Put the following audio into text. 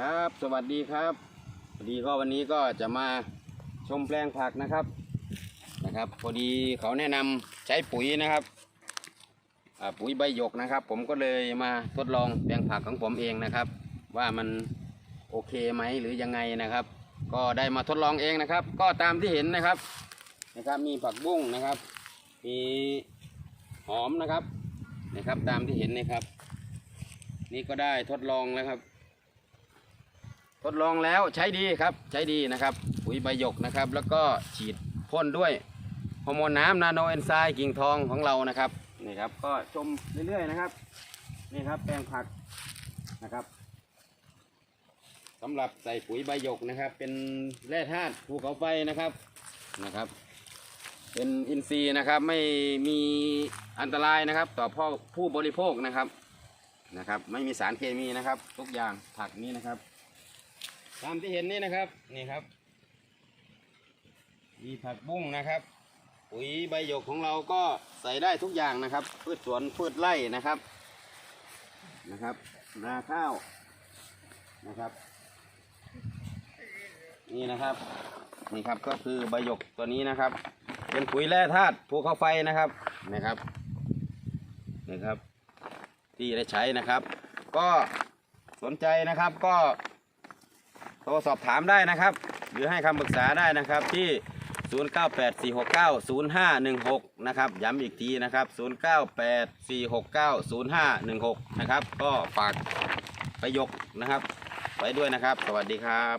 ครับ สวัสดีครับพอดีก็วันนี้ก็จะมาชมแปลงผักนะครับนะครับ พอดีเขาแนะนำใช้ปุ๋ยนะครับปุ๋ยใบหยกนะครับ ผมก็เลยมาทดลองแปลงผักของผมเองนะครับ ว่ามันโอเคไหมหรือยังไงนะครับ ก็ได้มาทดลองเองนะครับ ก็ตามที่เห็นนะครับนะครับ มีผักบุ้งนะครับ มีหอมนะครับนะครับตามที่เห็นนะครับ นี่ก็ได้ทดลองแล้วครับ ทดลองแล้วใช้ดีครับใช้ดีนะครับ ปุ๋ยใบหยกนะครับ แล้วก็ฉีดพ่นด้วยฮอร์โมนน้ำนาโนเอนไซม์กิ่งทองของเรานะครับนี่ครับก็ชมเรื่อยๆนะครับนี่ครับแปลงผักนะครับสำหรับใส่ปุ๋ยใบหยกนะครับ เป็นแร่ธาตุภูเขาไฟนะครับนะครับ เป็นอินทรีย์นะครับไม่มีอันตรายนะครับ ต่อพ่อผู้บริโภคนะครับนะครับ ไม่มีสารเคมีนะครับ ทุกอย่างผักนี้นะครับ ตามที่เห็นนี่นะครับนี่ครับ มีผักบุ้งนะครับ ปุ๋ยใบหยกของเราก็ใส่ได้ทุกอย่างนะครับ พืชสวนพืชไร่นะครับนะครับนาข้าวนะครับ นี่นะครับนี่ครับก็คือใบหยกตัวนี้นะครับ เป็นปุ๋ยแร่ธาตุภูเขาไฟนะครับนะครับนี่ครับ ที่ได้ใช้นะครับ ก็สนใจนะครับก็ โทรสอบถามได้นะครับ หรือให้คำปรึกษาได้นะครับที่ 0984690516 นะครับ ย้ำอีกทีนะครับ 0984690516 นะครับ ก็ฝากประยกนะครับไว้ด้วยนะครับ สวัสดีครับ